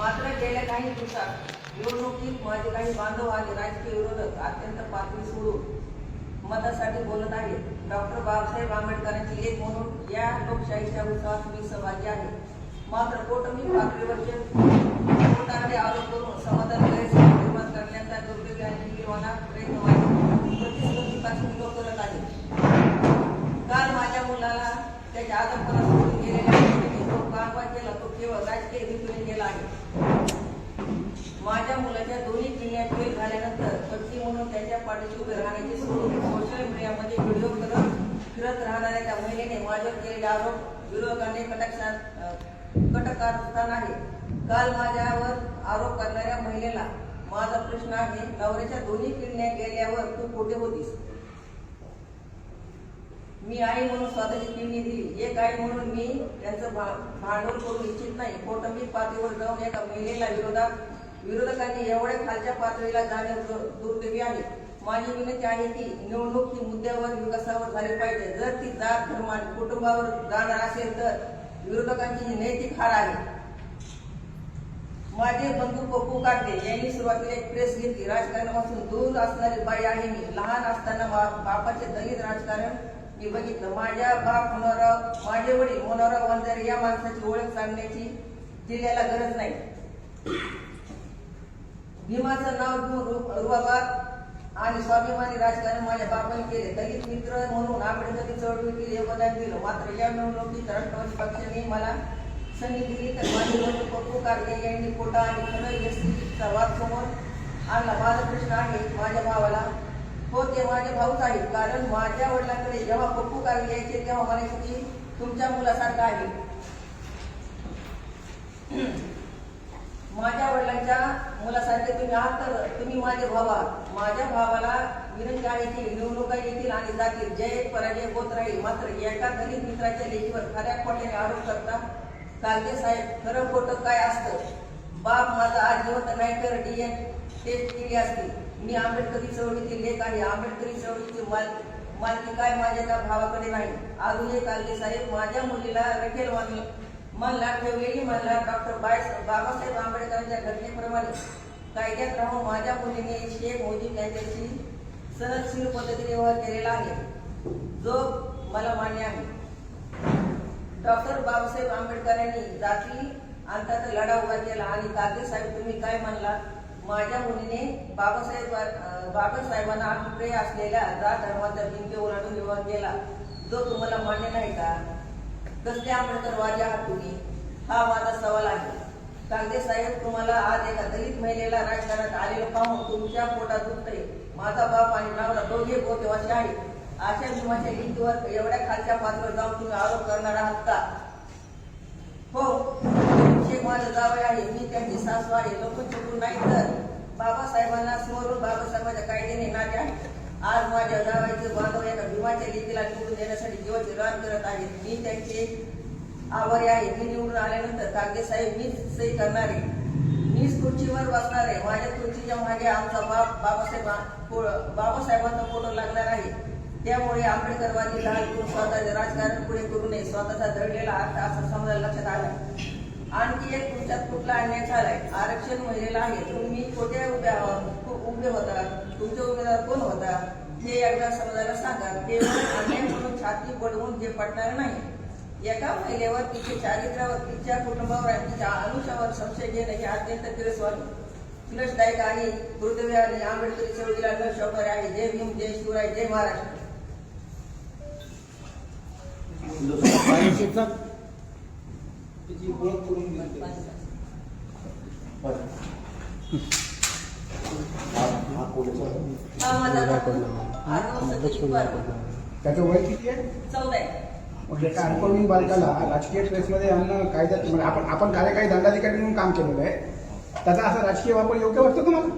मात्र गेल्या काही दिवसात निवडणुकीत माझे काही बांधव आणि राजकीय विरोधक अत्यंत पातळी सोडून मतासाठी बोलत आहेत. डॉक्टर बाबासाहेब आंबेडकरांची एक म्हणून या लोकशाहीच्या उत्सवात मी सहभागी आहे. मात्र कौटुंबिक पातळीवरचे खोटारडे आरोप करून समाधान गैरसमज निर्माण करण्याचा दुर्दैवी आणि निर्माणा प्रयत्न माझे प्रतिस्पर्धीपासून लोक करत आहेत काल माझ्या मुलाला त्याच्या आजारपणा सोडून गेलेल्या व्यक्तीने जो कारवाई केला तो केवळ राजकीय रीतीने केला आहे. माझ्या मुलाच्या दोन्ही किडन्या फेल झाल्यानंतर पत्नी म्हणून त्याच्या पाठीशी उभे राहण्याचे सोडून सोशल मीडियामध्ये व्हिडिओ करत फिरत राहणाऱ्या त्या महिलेने माझ्यावर केलेले आरोप विरोधकांनी कटाक्षात अं, कटकारस्थान आहे. काल माझ्यावर आरोप करणाऱ्या महिलेला माझा प्रश्न आहे नवऱ्याच्या दोन्ही किडन्या गेल्यावर तू कुठे होतीस? मी आई म्हणून स्वतःची किडनी दिली. एक आई म्हणून मी त्यांचं भांडवल करू इच्छित नाही. कौटुंबिक पातळीवर जाऊन एका महिलेला विरोधात विरोधकांनी एवढ्या खालच्या पातळीला जाणे दुर्दैवी आहे. माझी विनंती आहे की निवडणूक ही मुद्द्यावर विकासावर झाली पाहिजे. जर ती जात धर्म आणि कुटुंबावर जाणार असेल तर विरोधकांची ही नैतिक हार आहे. माझे बंधू पप्पू काटे यांनी सुरुवातीला एक प्रेस घेतली. राजकारणापासून दूर असणारी बाई आहे मी. लहान असताना बापाचे दलित राजकारण मी बघितलं माझ्या बाप मनोहरराव माझे वडील मनोहरराव वंजारे या माणसाची ओळख सांगण्याची जिल्ह्याला गरज नाही. भीमाचं नाव घेऊन रु- रुबाबात आणि स्वाभिमानी राजकारण माझ्या बापाने केले. दलित मित्र म्हणून आंबेडकरी चळवळीतील योगदान दिलं. मात्र या निवडणुकीत राष्ट्रवादी पक्षाने मला संधी दिली तर माझे वडील पप्पू कारगे यांनी कोटा आणि खरं एसटीचा वाद समोर आणला. माझा प्रश्न आहे माझ्या भावाला हो ते माझे भाऊच आहेत. कारण माझ्या वडिलांकडे जेव्हा पप्पू कारगे यायचे तेव्हा म्हणायचे की तुमच्या मुलासारखं आहे. माझ्या वडिलांच्या मुलासारखे तुम्ही आहात तर तुम्ही माझे भावा माझ्या भावाला विनंती आहे की निवडणुका येतील आणि जातील. जय पराजय होत राहील. मात्र एका दलित मित्राच्या लेखीवर खऱ्या खोट्याने आरोप करता कालके साहेब खरं खोटं काय असतं? बाप माझा आज जिवंत नाही तर डीएन टेस्ट केली असती. मी आंबेडकरी चळवळीतील लेख आहे आंबेडकरी चळवळीची माल मालकी काय माझ्या त्या भावाकडे नाही. अजूनही कालके साहेब माझ्या मुलीला रखेल मानलं मला ठेवलेली मला डॉक्टर बाय बाबासाहेब आंबेडकरांच्या घटनेप्रमाणे. कायद्यात राहून माझ्या मुलीने शेख मोदी कायद्याची सनदशीर पद्धतीने व्यवहार केलेला आहे. जो मला मान्य आहे. डॉक्टर बाबासाहेब आंबेडकरांनी जाती अंतात लढा उभा केला आणि कागे साहेब तुम्ही काय म्हणला माझ्या मुलीने बाबासाहेब बाबासाहेबांना अभिप्राय असलेल्या जात धर्माचा भिंती ओलांडून विवाह केला. जो तुम्हाला मान्य नाही का? कसले आंबेडकरवादी आहात तुम्ही. हा माझा सवाल आहे. कागदे साहेब तुम्हाला आज एका दलित महिलेला राजकारणात आलेलं पाहून तुमच्या पोटात दुखतंय. माझा बाप आणि नवरा दोघे पोतेवाशी आहेत. अशा भीमाच्या भिंतीवर एवढ्या खालच्या पातळीवर जाऊन तुम्ही आरोप करणार आहात का? माझं जावं आहे मी त्यांची सासू आहे लोक चुकून नाही तर. बाबासाहेबांना स्मरून बाबासाहेबांच्या कायद्याने नाते आज माझ्या जावायचे बांधव एका भीमाच्या लिंकीला निवडून देण्यासाठी जीवाचे रान करत आहेत मी त्यांचे आभारी आहे. मी निवडून आल्यानंतर कागदे साहेब मीच सही करणार. आहे मीच खुर्चीवर बसणार. आहे माझ्या खुर्चीच्या मागे आमचा बाप बाबासाहेब बाबासाहेबांचा फोटो लागणार आहे. त्यामुळे आंबेडकरवादी लहान करून स्वतःचे राजकारण पुढे करू नये. स्वतःचा दडलेला अर्थ असा समजायला लक्षात आला. आणखी एक तुमच्यात कुठला अन्याय झालाय? आरक्षण महिलेला आहे तुम्ही कोठे उभ्या उभे होता? तुमचे उमेदवार कोण होता? हे एकदा समाजाला सांगा. केवळ अन्याय म्हणून छाती पडवून जे पटणार नाही एका महिलेवर तिच्या चारित्र्यावर तिच्या कुटुंबावर आणि तिच्या आयुष्यावर संशय घेणं हे अत्यंत किरसवाणी तिरसदायक आणि दुर्दैवी आणि आंबेडकरी चळवळीला न शोभणारे आहे. जय भीम जय शिवराय जय महाराष्ट्र. त्याची ओळख करून दिली हा त्याचं वय किती आहे? म्हणजे अल्पवयीन बालकाला राजकीय प्रेसमध्ये आणणं कायद्यात म्हणजे आपण आपण कार्यकारी दंडाधिकारी म्हणून काम केलेलं आहे. त्याचा असा राजकीय वापर योग्य वाटतो तुम्हाला?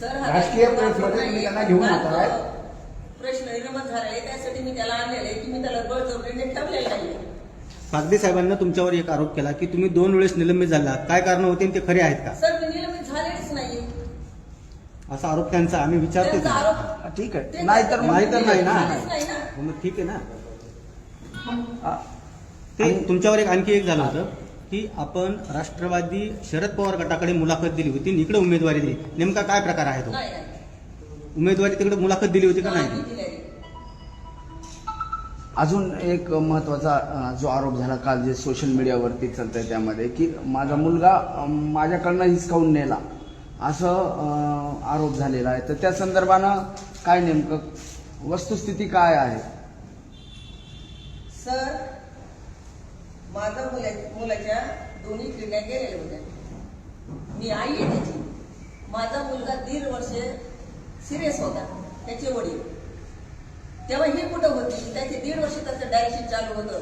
सर हा राजकीय प्रेसमध्ये तुम्ही. त्यांना घेऊन हा येताय. तो प्रश्न निर्माण झाला आहे त्यासाठी मी त्याला आणलेलं आहे. की मी त्याला बळजबरीने ठेवलेलं नाही कागदे साहेबांना तुमच्यावर एक आरोप केला की तुम्ही दोन वेळेस निलंबित झाला काय कारण होते ते खरे आहेत का? सर मी निलंबित झालेलीच नाही असा आरोप त्यांचा आम्ही विचारतो त्यांचा त्यांना. आरोप ठीक आहे. नाही तर नाही तर नाही ना. झालेच नाही ना. हो, मग ठीक आहे ना. ते तुमच्यावर एक आणखी एक झालं होतं की आपण राष्ट्रवादी शरद पवार गटाकडे मुलाखत दिली होती आणि इकडे उमेदवारी दिली. नेमका काय प्रकार आहे तो? नाही नाही. उमेदवारी तिकडे मुलाखत दिली होती का नाही, नाही. अजून एक महत्त्वाचा जो आरोप झाला काल जे सोशल मीडियावरती चालतंय त्यामध्ये की माझा मुलगा माझ्याकडनं हिसकावून नेला. असं आरोप झालेला आहे. तर त्या संदर्भानं काय नेमकं वस्तुस्थिती काय आहे? सर माझा मुला मुलाच्या दोन्ही किडण्या गेलेल्या होत्या. मी आई आहे त्याची. माझा मुलगा दीड वर्ष सिरियस होता. त्याचे वडील. तेव्हा ही कुठं होती? त्याचे दीड वर्ष त्याचं डायरेक्शन चालू होतं.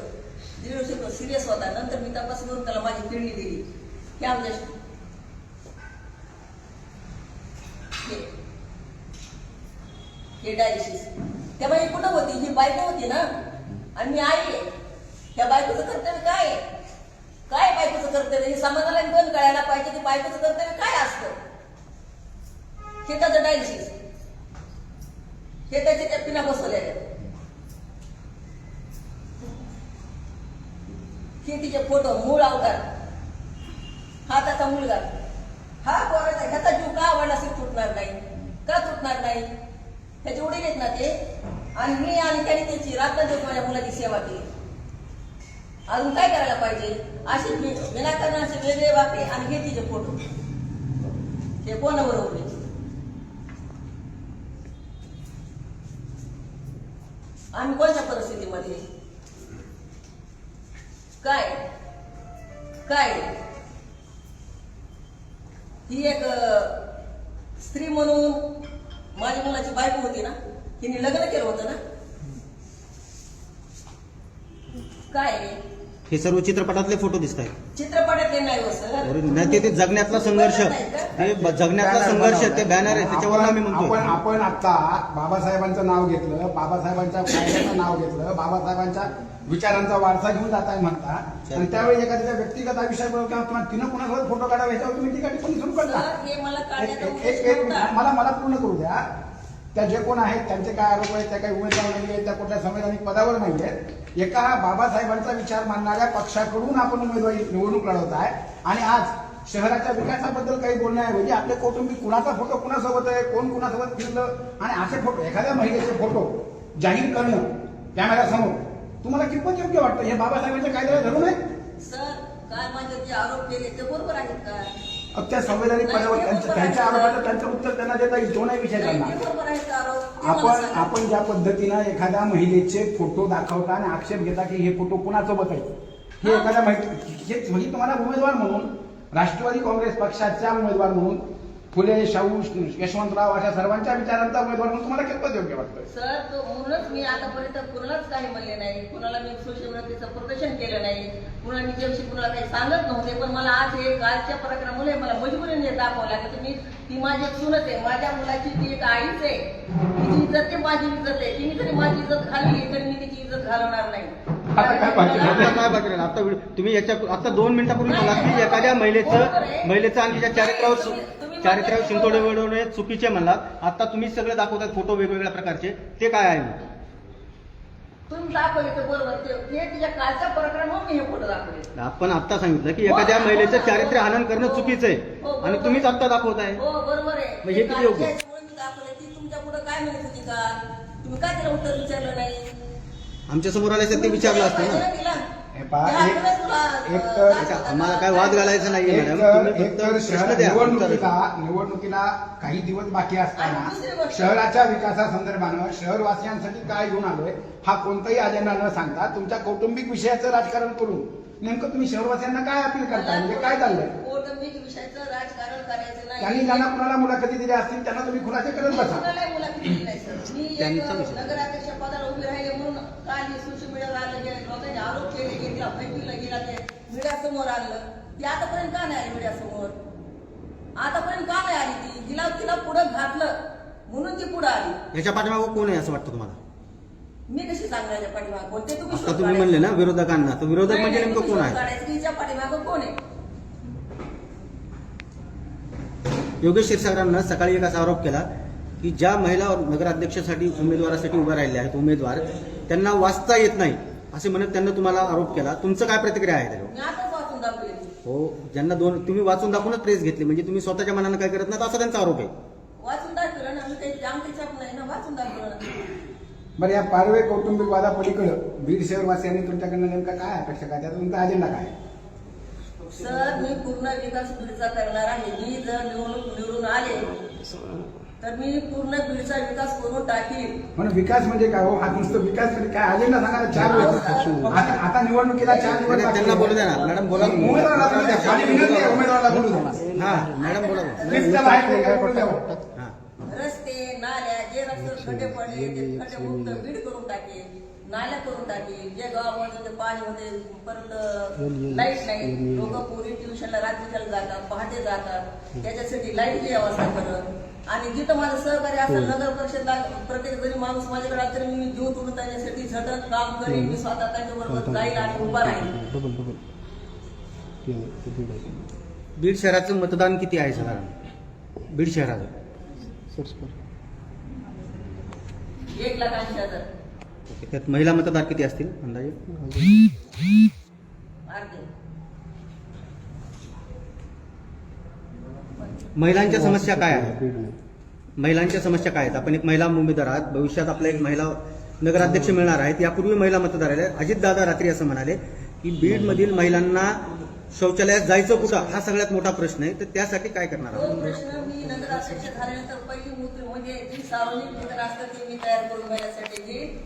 दीड वर्ष तो सिरियस होता. नंतर मी तपास करून त्याला माझी किडनी दिली. हे आमच्या हे- हे डायलिसिस तेव्हा ही कुठं होती? ही बायको होती ना? आणि मी आई आहे. त्या बायकोचं कर्तव्य काय काय बायकोचं कर्तव्य? हे समाजाला पण कळायला पाहिजे की बायकोचं कर्तव्य काय असतं? हे त्याचं डायलिसिस हे त्याचे त्या पिना बसवलेल्या हे तिचे फोटो मूळ अवतार. हा त्याचा मुलगा. हा पोराचा ह्याचा जीव का आवडला असेल तुटणार नाही? का तुटणार नाही? त्याचे उडी आहेत ना ते आणि मी आणि त्याने त्याची रात्र माझ्या मुलाची सेवा केली. अजून काय करायला पाहिजे? अशी वि- विनाकारण असे वेगळे वाकडे आणि हे तिचे फोटो हे कोणावर उभे आम्ही कोणत्या परिस्थितीमध्ये? काय? काय? ही एक स्त्री म्हणून माझ्या मुलाची बायको होती ना? हिने लग्न केलं होतं ना? काय? हे सर्व चित्रपटातले फोटो दिसत आहेत चित्रपटातले नाही हो सर. नाही ते- ते जगण्यातला संघर्ष. जगण्यातला संघर्ष ते बॅनर आहे त्याच्यावर आम्ही आपण म्हणतो आपण आता बाबासाहेबांचं नाव घेतलं बाबासाहेबांच्या कायद्याचं नाव घेतलं बाबासाहेबांच्या विचारांचा वारसा घेऊन जाताय म्हणता. आणि त्यावेळी एखाद्या व्यक्तिगत आयुष्याबरोबर किंवा तुम्हाला तिनं कुणासोबत फोटो काढावा याच्यावर तुम्ही टीका टिप्पणी सुरू करता. हे. मला मला पूर्ण करू द्या. त्या जे कोण आहेत त्यांचे काय आरोप आहेत त्या काही उमेदवार नाही आहेत त्या कुठल्या संवैधानिक पदावर नाही आहेत. एका बाबासाहेबांचा विचार मानणाऱ्या पक्षाकडून आपण उमेदवारी निवडणूक लढवत आहे. आणि आज शहराच्या विकासाबद्दल काही बोलण्याऐवजी आपले कौटुंबिक कुणाचा फोटो कुणासोबत आहे कोण कुणासोबत फिरलं? आणि असे फोटो एखाद्या महिलेचे फोटो जाहीर करणं कॅमेऱ्यासमोर तुम्हाला कितपत योग्य वाटतं? हे बाबासाहेबांच्या कायद्याला धरून आहे? सर काल माझे जे आरोप केले ते बरोबर आहेत का? अब त्या संवैधानिक पदावर त्यांच्या आरोपाचं त्यांचं उत्तर त्यांना देता येईल तो नाही विषय त्यांना आपण. आपण ज्या पद्धतीनं एखाद्या महिलेचे फोटो दाखवता आणि आक्षेप घेता की हे फोटो कुणासोबत आहे? हे एखाद्या महिला हे म्हणजे तुम्हाला उमेदवार म्हणून राष्ट्रवादी काँग्रेस पक्षाच्या उमेदवार म्हणून फुले शाहू यशवंतराव अशा सर्वांच्या विचारांचा उमेदवार म्हणून तुम्हाला कितपत योग्य वाटतं सर तो म्हणूनच मी आतापर्यंत कुणालाच काही म्हणले नाही. कुणाला मी सोशल प्रदर्शन केलं नाही. कुणाला मी त्याविषयी कुणाला काही सांगत नव्हते पण मला आज हे कालच्या पराक्रमामुळे मला मजबुरीने दाखवावं लागलं. की मी ती माझी एक सुनत आहे. माझ्या मुलाची ती एक आईच आहे. तिची इज्जत ते माझी इज्जत आहे. तिने जरी माझी इज्जत घालली तरी मी तिची इज्जत घालवणार नाही. आता काय बाकी आता राहिलं? काय बाकी राहिलं? आता व्हिडिओ- तुम्ही याच्या आता दोन मिनिटापूर्वी बोला की एखाद्या महिलेचं महिलेचं आणि तिच्या चारित्र्यावर चारित्र्यावर शिंतोडे वडवणे चुकीचे म्हणलात. आता तुम्ही सगळे दाखवतात फोटो वेगवेगळ्या प्रकारचे. ते काय आहे? तुम्ही दाखवले तर बरोबर. ते ते तिच्या कालच्या प्रकरणावर मी हे फोटो दाखवले. आपण आता सांगितलं की एखाद्या महिलेचं चारित्र्य हनन करणं चुकीचं आहे. हो, आणि. तुम्हीच आता दाखवताय. हो बरोबर आहे. हे किती योग्य? कालच्या याच्यामुळे मी दाखवले. ती तुमच्यापुढे काय म्हणत होती का तुम्ही काय तिला उत्तर विचारलं नाही? आमच्यासमोर आल्याचं ते विचारलं असतं ना. हे पहा, एक- एक तर- अच्छा, आम्हाला काय वाद घालायचा नाहीये एक मॅडम तर तुम्ही एक फक्त तर प्रश्न शहर द्या निवडणुकीला निवडणुकीला काही दिवस बाकी आणि दुसरी असताना गोष्ट- शहराच्या विकासासंदर्भानं शहरवासियांसाठी काय घेऊन आलोय हा कोणताही अजेंडा न सांगता तुमच्या कौटुंबिक विषयाचं राजकारण करून नेमकं तुम्ही शहरवासियांना काय अपील करताय? म्हणजे काय चाललंय? कौटुंबिक विषयाचं राजकारण करायचं नाही? त्यांनी ज्यांना कुणाला मुलाखती दिल्या असतील त्यांना तुम्ही खुलासे करत बसा. कुणालाही मुलाखत दिली नाही, सर. मी एक त्यांचा विषय. नगराध्यक्ष काल हे सोशल मीडियावर आलं गेलं लोकांनी आरोप केले फैकीला गेला ते मीडिया समोर आलं ती आतापर्यंत का नाही आली मीडिया समोर आतापर्यंत का नाही आली ती? तिला तिला पुढं घातलं म्हणून ती पुढं आली. याच्या पाठीमागं कोण आहे असं वाटतं तुम्हाला? मी कशी पाठीमाग? कोणते तुम्ही आता शोध तुम्ही म्हणले ना विरोधकांना तर विरोधक नाही, म्हणजे नाही, नेमकं तुम्ही कोण शोध आहे? काढायचं की हिच्या पाठीमागं कोण आहे? योगेश क्षीरसागरांना सकाळी एक असा आरोप केला की ज्या महिला नगराध्यक्षासाठी उमेदवारासाठी उभ्या राहिल्या आहेत उमेदवार त्यांना वाचता येत नाही. असे म्हणत त्यांना तुम्हाला आरोप केला. तुमचं काय प्रतिक्रिया आहे त्याच्यावर? हो ज्यांना दोन तुम्ही वाचून दाखवूनच प्रेस घेतली. म्हणजे तुम्ही स्वतःच्या मनानं काय करत नाही असा त्यांचा आरोप आहे. वाचून दाखवलं ना मी काही आमची छाप नाही ना वाचून दाखवलं ना. बरं या पारवे कौटुंबिक वादापलीकडं बीड शहरवासियांनी तुमच्याकडनं नेमका काय अपेक्षा काय? त्याचा तुमचा अजेंडा काय सर मी पूर्ण विकास करणार आहे. मी जर निवडणूक निवडून आले तर मी पूर्ण बीडचा विकास करून टाकीन. म्हणून विकास म्हणजे काय हो? हा नुसतं विकास म्हणजे काय अजेंडा सांगा ना, चार वर्ष आता आता निवडणुकीला चार दिवस त्यांना. बोलू द्या ना. मॅडम बोला. उमेदवाराला बोलू द्या. माझी विनंती आहे उमेदवाराला बोलू द्या. हा मॅडम बोला. प्लीज त्याला ऐकू द्या, बोलू द्या. हा. रस्ते नाल्या जे रस्ते खड्डे पडले ते खड्डे मुक्त बीड करून टाकेल नाल्या करून टाकेल जे गावामध्ये ते पाणी होते परत लाइट नाही. लोक पोरी ट्युशनला रात्रीच्याला जातात पहाटे जातात. त्याच्यासाठी लाईटची व्यवस्था करत. आणि जिथं माझं सहकार्य असेल नगर परिषदला प्रत्येक जरी माणूस माझ्याकडे आला तरी मी जीव तोडून त्याच्यासाठी झटत काम करेन. मी स्वतः त्यांच्याबरोबर जाईल आणि उभा राहील. बीड शहराचं मतदान किती आहे साधारण बीड शहराचं. एक लाख ऐंशी हजार. त्यात महिला मतदार किती असतील अंदाजे? महिलांच्या समस्या काय आहेत? महिलांच्या समस्या काय आहेत? आपण एक महिला उमेदवार आहात. भविष्यात आपला एक महिला नगराध्यक्ष मिळणार आहेत यापूर्वी महिला मतदार आहेत अजित दादा रात्री असं म्हणाले की बीड मधील महिलांना शौचालयात जायचं कुठं? हा सगळ्यात मोठा प्रश्न आहे. तर त्यासाठी काय करणार आहोत? प्रश्न मी नगराध्यक्ष झाल्यानंतर पहिली मूत्र म्हणजे जी सार्वजनिक वितरण असतं ते मी तयार करून घेण्यासाठी घेईन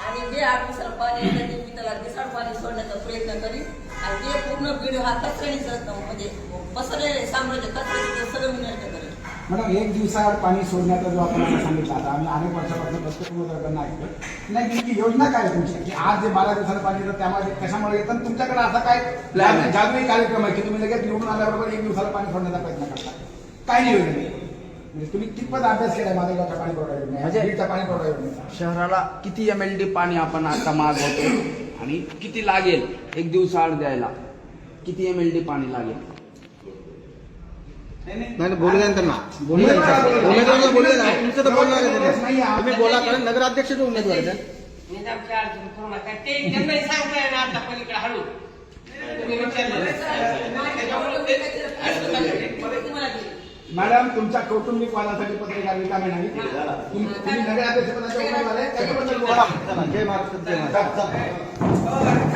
आणि जे आठ दिवसाला पाणी येतं ते मी त्याला दिसाड पाणी सोडण्याचा प्रयत्न करीन आणि ते पूर्ण बीड हा कचऱ्याने म्हणजे पसरलेले साम्राज्य कचऱ्याचं सगळं मी नष्ट करेन मॅडम एक दिवसाआड पाणी सोडण्याचा जो आपण सांगितलं आता आम्ही अनेक वर्षापासून प्रत्येक उमेदवारांना ऐकतो नाही नेमकी योजना काय आहे तुमची? की आज जे बारा दिवसाला पाणी येतं त्यामध्ये कशामुळे येतं तुमच्याकडे असा काय आहे. जागरूक कार्यक्रम आहे की तुम्ही लगेच निवडून आल्याबरोबर एक दिवसाला पाणी सोडण्याचा प्रयत्न करता? काय नाही योजना. म्हणजे तुम्ही कितपत अभ्यास केलाय माधवगावच्या पाणी पुरवठा योजने? म्हणजे- बीडच्या पाणी पुरवठा योजनेचा शहराला किती एम एल डी पाणी आपण आता मागवतो आणि किती लागेल एक दिवसाआड द्यायला? किती एम एल डी पाणी लागेल? नाही नाही, बोलू द्या ना त्यांना. बोलू द्या बोलू. तुमचं तर बोलणार आहे. तुम्ही बोला कारण नगराध्यक्ष जो उमेदवार. मॅडम तुमच्या कौटुंबिक वादासाठी पत्रकार रिकामे नाही. तुम- तुम्ही नगराध्यक्ष पदाच्या उमेदवार आहे. त्याच्याबद्दल बोला. जय महाराष्ट्र जय महाराष्ट्र. चला.